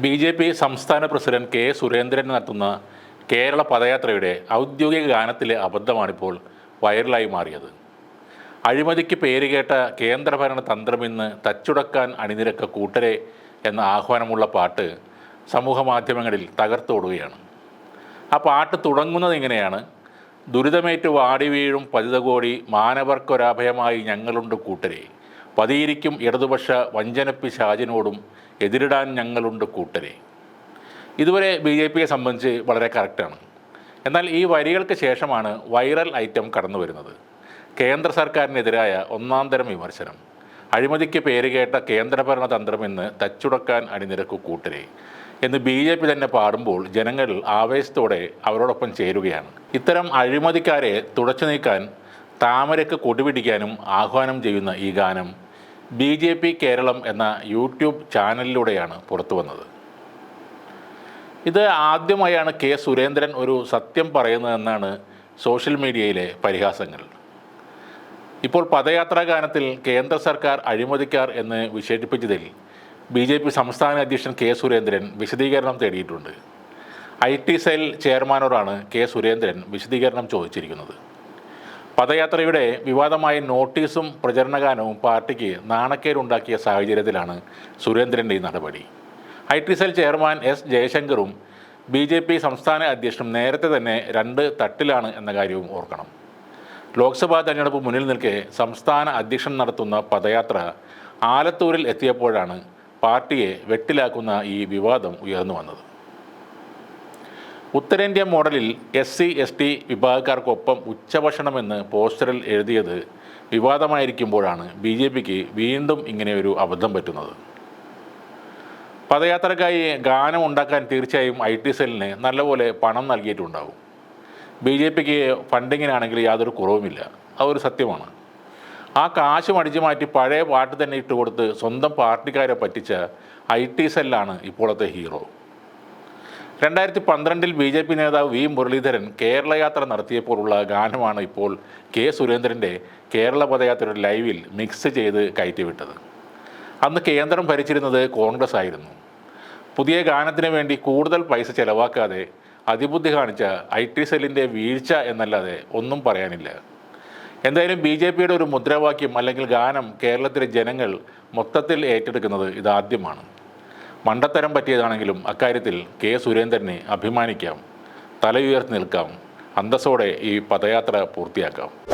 B J P സംസ്ഥാന president K Surendran നടത്തുന്ന കേരള പദയാത്രയുടെ ഔദ്യോഗിക ഗാനത്തിലെ അബദ്ധമാണിപ്പോൾ വൈറലായി മാറിയത്. അഴിമതിക്ക് പേരുകേട്ട കേന്ദ്രഭരണ തന്ത്രമിന്ന് തച്ചുടക്കാൻ അണിനിരക്ക കൂട്ടരെ എന്ന ആഹ്വാനമുള്ള പാട്ട് സമൂഹ മാധ്യമങ്ങളിൽ തകർത്തോടുകയാണ് ആ പാട്ട് തുടങ്ങുന്നത് ഇങ്ങനെയാണ്. ദുരിതമേറ്റ് വാടി വീഴും പതിതകോടി മാനവർക്കൊരാഭയമായി ഞങ്ങളുണ്ട് കൂട്ടരെ. പതിയിരിക്കും ഇടതുപക്ഷ വഞ്ചനപ്പി ഷാജിനോടും എതിരിടാൻ ഞങ്ങളുണ്ട് കൂട്ടരെ. ഇതുവരെ ബി ജെ പിയെ സംബന്ധിച്ച് വളരെ കറക്റ്റാണ്. എന്നാൽ ഈ വരികൾക്ക് ശേഷമാണ് വൈറൽ ഐറ്റം കടന്നു വരുന്നത് കേന്ദ്ര സർക്കാരിനെതിരായ ഒന്നാം തരം വിമർശനം. അഴിമതിക്ക് പേരുകേട്ട കേന്ദ്രഭരണ തന്ത്രമെന്ന് തച്ചുടക്കാൻ അണിനിരക്കു കൂട്ടരെ എന്ന് ബി ജെ പി തന്നെ പാടുമ്പോൾ ജനങ്ങൾ ആവേശത്തോടെ അവരോടൊപ്പം ചേരുകയാണ്. ഇത്തരം അഴിമതിക്കാരെ തുടച്ചു നീക്കാൻ താമരക്ക് കൊടിപിടിക്കാനും ആഹ്വാനം ചെയ്യുന്ന ഈ ഗാനം ബി ജെ പി കേരളം എന്ന യൂട്യൂബ് ചാനലിലൂടെയാണ് പുറത്തു വന്നത്. ഇത് ആദ്യമായാണ് കെ സുരേന്ദ്രൻ ഒരു സത്യം പറയുന്നതെന്നാണ് സോഷ്യൽ മീഡിയയിലെ പരിഹാസങ്ങൾ. ഇപ്പോൾ പദയാത്രാ ഗാനത്തിൽ കേന്ദ്ര സർക്കാർ അഴിമതിക്കാർ എന്ന് വിശേഷിപ്പിച്ചതിൽ ബി ജെ പി സംസ്ഥാന അധ്യക്ഷൻ കെ സുരേന്ദ്രൻ വിശദീകരണം തേടിയിട്ടുണ്ട്. ഐ ടി സെൽ ചെയർമാനോടാണ് കെ സുരേന്ദ്രൻ വിശദീകരണം ചോദിച്ചിരിക്കുന്നത്. പദയാത്രയുടെ വിവാദമായ നോട്ടീസും പ്രചരണഗാനവും പാർട്ടിക്ക് നാണക്കേടുണ്ടാക്കിയ സാഹചര്യത്തിലാണ് സുരേന്ദ്രന്റെ ഈ നടപടി. I T cell chairman S ജയശങ്കറും B J P സംസ്ഥാന അധ്യക്ഷനും നേരത്തെ തന്നെ രണ്ട് തട്ടിലാണ് എന്ന കാര്യവും ഓർക്കണം. ലോക്സഭാ തെരഞ്ഞെടുപ്പ് മുന്നിൽ നിൽക്കെ സംസ്ഥാന അധ്യക്ഷൻ നടത്തുന്ന പദയാത്ര ആലത്തൂരിൽ എത്തിയപ്പോഴാണ് പാർട്ടിയെ വെട്ടിലാക്കുന്ന ഈ വിവാദം ഉയർന്നു വന്നത്. ഉത്തരേന്ത്യ മോഡലിൽ എസ് സി എസ് ടി വിഭാഗക്കാർക്കൊപ്പം ഉച്ചഭക്ഷണമെന്ന് പോസ്റ്ററിൽ എഴുതിയത് വിവാദമായിരിക്കുമ്പോഴാണ് ബി ജെ പിക്ക് വീണ്ടും ഇങ്ങനെയൊരു അബദ്ധം പറ്റുന്നത്. പദയാത്രക്കായി ഗാനം ഉണ്ടാക്കാൻ തീർച്ചയായും ഐ ടി സെല്ലിന് നല്ലപോലെ പണം നൽകിയിട്ടുണ്ടാവും. ബി ജെ പിക്ക് ഫണ്ടിങ്ങിനാണെങ്കിൽ യാതൊരു കുറവുമില്ല. അതൊരു സത്യമാണ്. ആ കാശ് അടിച്ചു മാറ്റി പഴയ പാട്ട് തന്നെ ഇട്ടുകൊടുത്ത് സ്വന്തം പാർട്ടിക്കാരെ പറ്റിച്ച ഐ ടി സെല്ലാണ് ഇപ്പോഴത്തെ ഹീറോ. രണ്ടായിരത്തി പന്ത്രണ്ടിൽ ബി ജെ പി നേതാവ് വി മുരളീധരൻ കേരളയാത്ര നടത്തിയപ്പോഴുള്ള ഗാനമാണ് ഇപ്പോൾ കെ സുരേന്ദ്രന്റെ കേരള പദയാത്രയുടെ ലൈവിൽ മിക്സ് ചെയ്ത് കയറ്റിവിട്ടത്. അന്ന് കേന്ദ്രം ഭരിച്ചിരുന്നത് കോൺഗ്രസ് ആയിരുന്നു. പുതിയ ഗാനത്തിന് വേണ്ടി കൂടുതൽ പൈസ ചെലവാക്കാതെ അതിബുദ്ധി കാണിച്ച ഐ ടി സെല്ലിന്റെ വീഴ്ച എന്നല്ലാതെ ഒന്നും പറയാനില്ല. എന്തായാലും ബി ജെ പിയുടെ ഒരു മുദ്രാവാക്യം അല്ലെങ്കിൽ ഗാനം കേരളത്തിലെ ജനങ്ങൾ മൊത്തത്തിൽ ഏറ്റെടുക്കുന്നത് ഇതാദ്യമാണ്. മണ്ടത്തരം പറ്റിയതാണെങ്കിലും അക്കാര്യത്തിൽ കെ സുരേന്ദ്രനെ അഭിമാനിക്കാം. തലയുയർത്തി നിൽക്കാം. അന്തസ്സോടെ ഈ പദയാത്ര പൂർത്തിയാക്കാം.